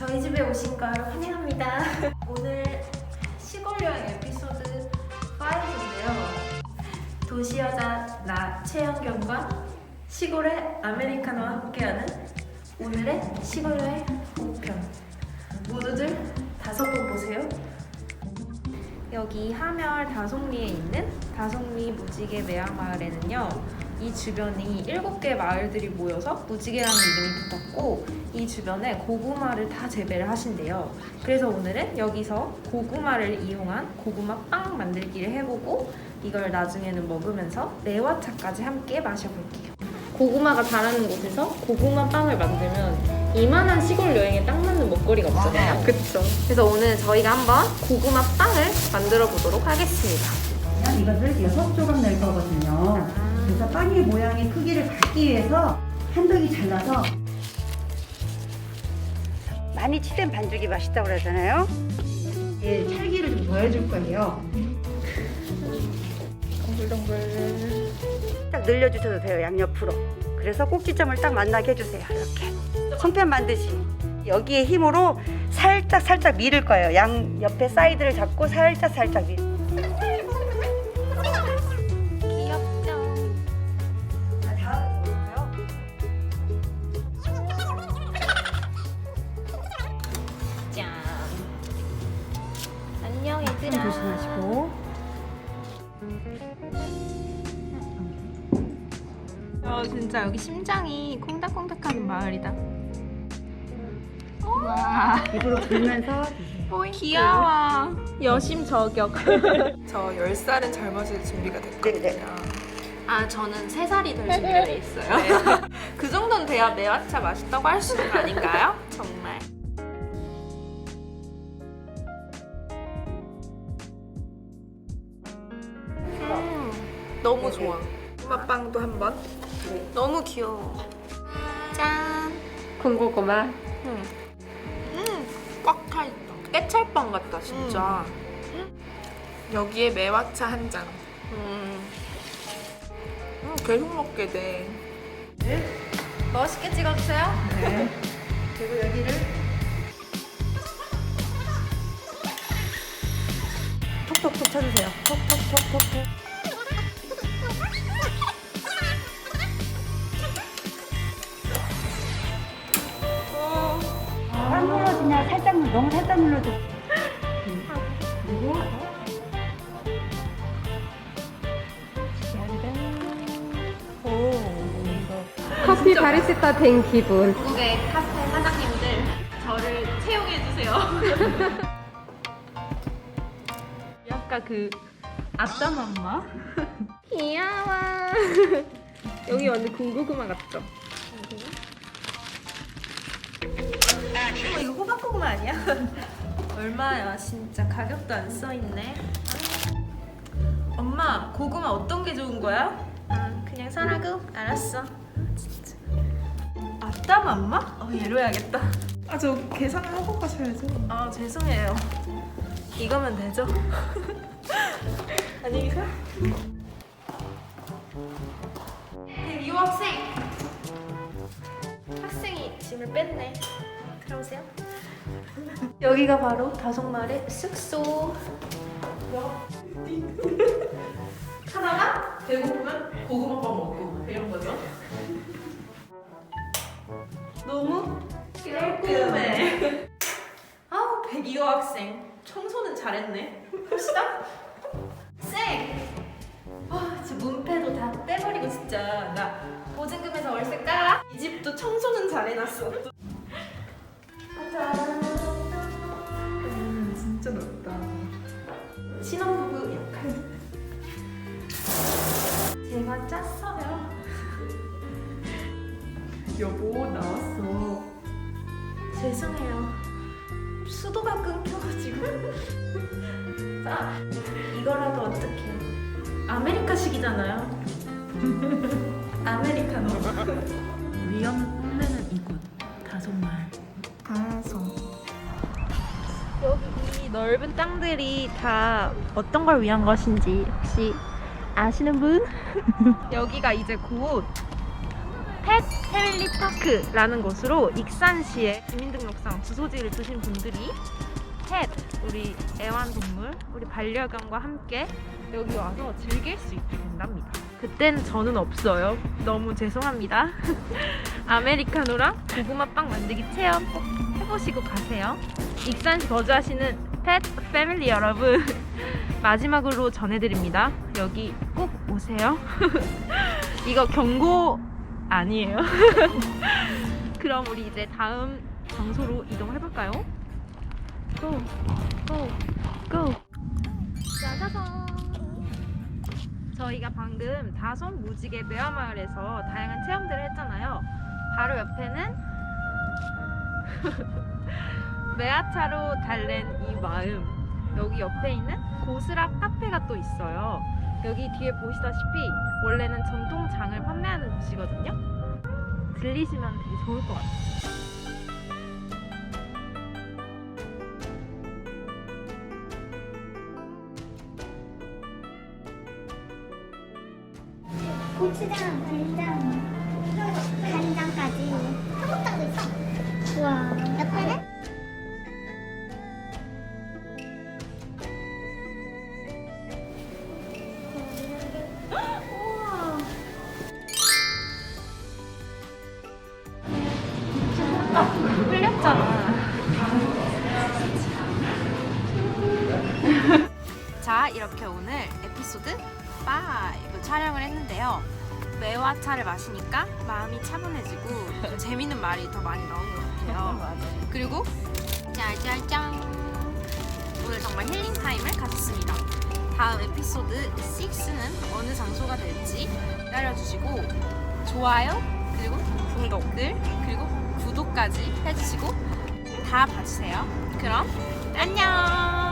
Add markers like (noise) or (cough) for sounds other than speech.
저희 집에 오신 걸 환영합니다. (laughs) 오늘 시골 여행 에피소드 5인데요. 도시 여자 나 최영경과 시골의 아메리카노와 함께하는 오늘의 시골 여행 5편. 모두들 다섯 번 보세요. 여기 하멸 다송리에 있는 다송리 무지개 매화 마을에는요. 이 주변이 일곱 개 마을들이 모여서 무지개라는 이름이 붙었고 이 주변에 고구마를 다 재배를 하신대요. 그래서 오늘은 여기서 고구마를 이용한 고구마 빵 만들기를 해보고 이걸 나중에는 먹으면서 매화차까지 함께 마셔볼게요. 고구마가 자라는 곳에서 고구마 빵을 만들면 이만한 시골 여행에 딱 맞는 먹거리가 없잖아요. 그쵸. 그래서 오늘 저희가 한번 고구마 빵을 만들어 보도록 하겠습니다. 그냥 이것을 여섯 조각 낼 거거든요. 빵의 모양의 크기를 갖기 위해서 한 덩이 잘라서 많이 치댄 반죽이 맛있다고 그러잖아요. 예, 찰기를 좀 더해줄 거예요. 동글동글. 딱 늘려주셔도 돼요, 양옆으로. 그래서 꼭지점을 딱 만나게 해주세요, 이렇게. 손편 만드시. 여기에 힘으로 살짝 살짝 밀을 거예요. 양 옆에 사이드를 잡고 살짝 살짝 밀. 조심하시고. 어 진짜 여기 심장이 콩닥콩닥하는 마을이다. 입으로 불면서 귀여워. 여심 저격. (laughs) 저 10살은 젊어질 준비가 됐거든요. 네, 네. 아 저는 세 살이 될 준비가 돼 있어요. (laughs) 그 정도는 돼야 매화차 맛있다고 할수 있는 거 아닌가요? 정말. 너무 좋아. 꼬마빵도 한번. 너무 귀여워. 짠. 군고구마. 음, 음, 꽉 차 있다. 깨찰빵 같다, 진짜. 여기에 매화차 한 잔. 음, 음, 계속 먹게 돼. 멋있게 찍어주세요. 네. (laughs) 그리고 여기를 톡톡톡 쳐주세요. 톡톡톡톡톡. 안 눌러지냐? 살짝 눌- 너무 살짝 눌러줘. 그리고 커피 바리스타 된 기분. 중국의 카페 사장님들 저를 채용해 주세요. (laughs) 약간 그 아따맘마? 귀여워. (laughs) 여기 완전 군고구마 같죠? 어, 이거 호박고구마 아니야? (laughs) 얼마야 진짜 가격도 안 써있네 엄마 고구마 어떤 게 좋은 거야? 아 그냥 사라고? 알았어 진짜 아따 맘마? 어 얘로 해야겠다 아, 저 계산을 하고 가셔야죠. 아 죄송해요 이거면 되죠? (laughs) 안녕히 계세요 네, 유학생 학생이 짐을 뺐네 들어오세요 여기가 바로 다송마을의 숙소 (laughs) 하다가 배고프면 고구마빵 먹고 이런 거죠. 너무 깔끔해. (laughs) 아우 백이호 학생 청소는 잘했네. 갑시다. 쌩. 아 진짜 문패도 다 떼버리고 진짜 나 보증금에서 월세 까. 이 집도 청소는 잘해놨어. 신혼부부 역할. 제가 짰어요. (laughs) 여보, 나왔어. 죄송해요. 수도가 끊겨가지고. 자, (laughs) 이거라도 어떡해. 아메리카식이잖아요. (laughs) 아메리카노. 위험 넓은 땅들이 다 어떤 걸 위한 것인지 혹시 아시는 분? (laughs) 여기가 이제 곧 펫 패밀리 파크라는 곳으로 익산시에 주민등록상 주소지를 두신 분들이 펫 우리 애완동물 우리 반려견과 함께 여기 와서 즐길 수 있게 된답니다. 그땐 저는 없어요. 너무 죄송합니다. (laughs) 아메리카노랑 고구마빵 만들기 체험 꼭 해보시고 가세요. 익산시 거주하시는 펫 패밀리 여러분 (laughs) 마지막으로 전해드립니다. 여기 꼭 오세요. (laughs) 이거 경고 아니에요. (laughs) 그럼 우리 이제 다음 장소로 이동해볼까요? 고! 고! 고! 짜자잔! 저희가 방금 다솜 무지개 매화마을에서 다양한 체험들을 했잖아요. 바로 옆에는 매화차로 달랜 이 마음. 여기 옆에 있는 고스락 카페가 또 있어요. 여기 뒤에 보시다시피 원래는 전통장을 판매하는 곳이거든요. 들리시면 되게 좋을 것 같아요. 고추장, 된장, 오늘 에피소드 5 촬영을 했는데요. 매화차를 마시니까 마음이 차분해지고 재밌는 말이 더 많이 나온 것 같아요. (laughs) 그리고 짤짤짱! 오늘 정말 힐링 타임을 가졌습니다. 다음 에피소드 6는 어느 장소가 될지 기다려주시고 좋아요 그리고 구독들 그리고 구독까지 해주시고 다 봐주세요. 그럼 안녕!